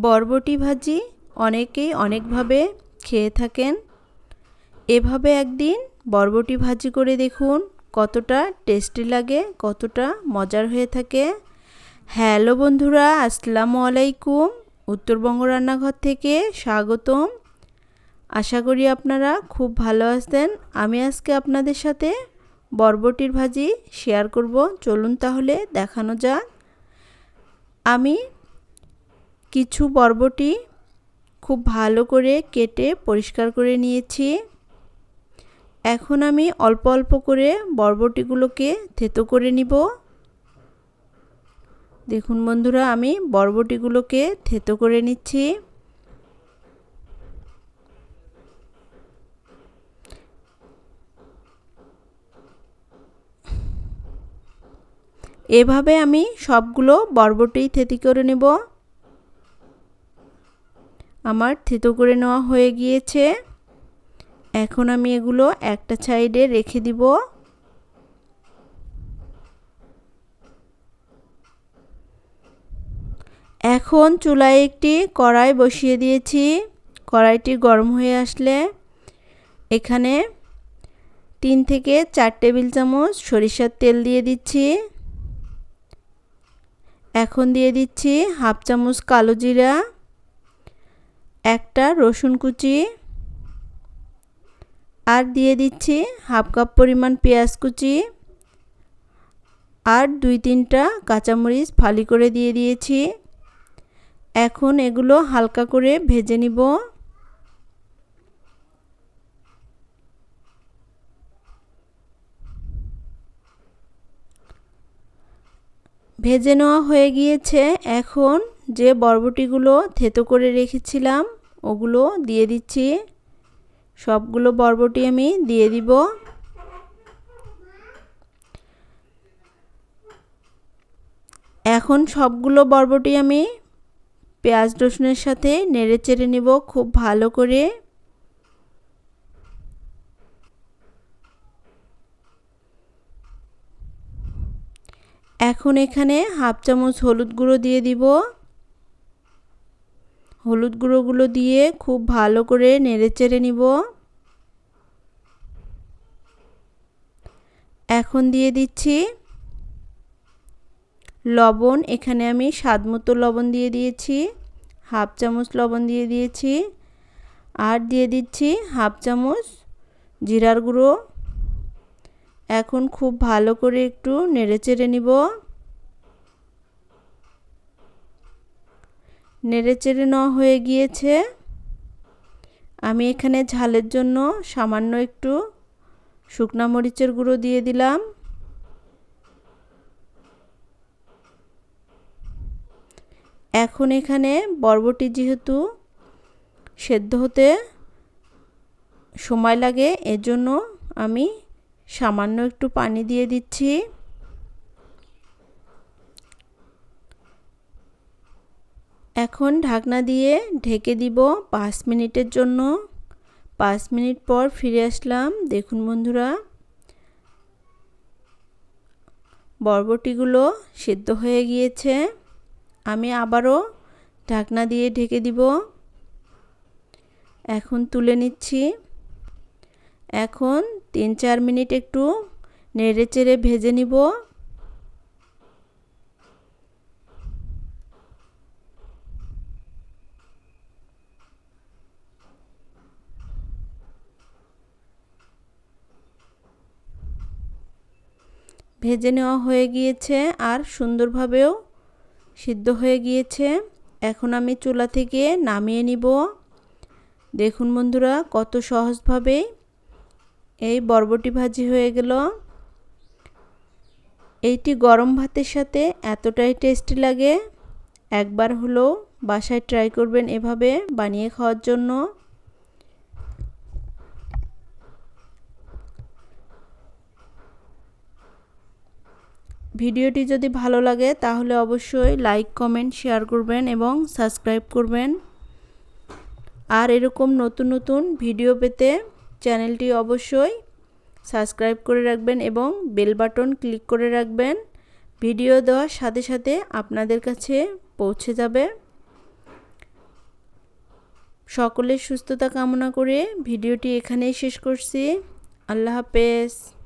বরবটি ভাজি অনেকেই অনেকভাবে খেয়ে থাকেন। এভাবে একদিন বরবটি ভাজি করে দেখুন কতটা টেস্টি লাগে, কতটা মজার হয়ে থাকে। হ্যালো বন্ধুরা, আসসালামু আলাইকুম। উত্তরবঙ্গ রান্নাঘর থেকে স্বাগতম। আশা করি আপনারা খুব ভালো আছেন। আমি আজকে আপনাদের সাথে বরবটির ভাজি শেয়ার করব। চলুন তাহলে দেখানো যাক। আমি কিছু বরবটি খুব ভালো করে কেটে পরিষ্কার করে নিয়েছি। এখন আমি অল্প অল্প করে বরবটিগুলোকে থেতো করে নিব। দেখুন বন্ধুরা, আমি বরবটিগুলোকে থেতো করে নিচ্ছি। এভাবে আমি সবগুলো বরবটি থেতি করে নেব। আমার থেতো করে নেওয়া হয়ে গিয়েছে। এখন আমি এগুলো একটা সাইডে রেখে দিব। এখন চুলায় একটি কড়াই বসিয়ে দিয়েছি। কড়াইটি গরম হয়ে আসলে এখানে তিন থেকে চার টেবিল চামচ সরিষার তেল দিয়ে দিচ্ছি। এখন দিয়ে দিচ্ছি হাফ চামচ কালো জিরা। একটা রসুন কুচি আর দিয়ে দিচ্ছি হাফ কাপ পরিমাণ পেঁয়াজ কুচি আর দুই তিনটা কাঁচামরিচ ফালি করে দিয়ে দিয়েছি। এখন এগুলো হালকা করে ভেজে নিব। ভেজে নেওয়া হয়ে গিয়েছে। এখন যে বরবটিগুলো থেতো করে রেখেছিলাম, ওগুলো দিয়ে দিচ্ছি। সবগুলো বরবটি আমি দিয়ে দিব। এখন সবগুলো বরবটি আমি পেঁয়াজ রসুনের সাথে নেড়ে চেড়ে নিব খুব ভালো করে। এখন এখানে হাফ চামচ হলুদ গুঁড়ো দিয়ে দিব। হলুদ গুঁড়োগুলো দিয়ে খুব ভালো করে নেড়ে চেড়ে নিব। এখন দিয়ে দিচ্ছি লবণ, এখানে আমি স্বাদ মতো লবণ দিয়ে দিয়েছি, হাফ চামচ লবণ দিয়ে দিয়েছি, আর দিয়ে দিচ্ছি হাফ চামচ জিরার গুঁড়ো। এখন খুব ভালো করে একটু নেড়ে চেড়ে নিব। নেড়ে চেড়ে নেওয়া হয়ে গিয়েছে। আমি এখানে ঝালের জন্য সামান্য একটু শুকনা মরিচের গুঁড়ো দিয়ে দিলাম। এখন এখানে বরবটি যেহেতু সেদ্ধ হতে সময় লাগে, এজন্য আমি সামান্য একটু পানি দিয়ে দিচ্ছি। এখন ঢাকনা দিয়ে ঢেকে দিব পাঁচ মিনিটের জন্য। পাঁচ মিনিট পর ফিরে আসলাম। দেখুন বন্ধুরা, বরবটিগুলো সেদ্ধ হয়ে গিয়েছে। আমি আবারও ঢাকনা দিয়ে ঢেকে দিব। এখন তুলে নিচ্ছি। এখন তিন চার মিনিট একটু নেড়ে চেড়ে ভেজে নিব। ভেজে নেওয়া হয়ে গিয়েছে আর সুন্দরভাবেও সিদ্ধ হয়ে গিয়েছে। এখন আমি চুলা থেকে নামিয়ে নিব। দেখুন বন্ধুরা, কত সহজভাবে এই বরবটি ভাজি হয়ে গেল। এইটি গরম ভাতের সাথে এতটাই টেস্টি লাগে। একবার হলো বাসায় ট্রাই করবেন এভাবে বানিয়ে খাওয়ার জন্য। ভিডিওটি যদি ভালো লাগে, তাহলে অবশ্যই লাইক কমেন্ট শেয়ার করবেন এবং সাবস্ক্রাইব করবেন। আর এরকম নতুন নতুন ভিডিও পেতে চ্যানেলটি অবশ্যই সাবস্ক্রাইব করে রাখবেন এবং বেল বাটন ক্লিক করে রাখবেন। ভিডিও দেওয়ার সাথে সাথে আপনাদের কাছে পৌঁছে যাবে। সকলের সুস্থতা কামনা করে ভিডিওটি এখানেই শেষ করছি। আল্লাহ হাফেজ।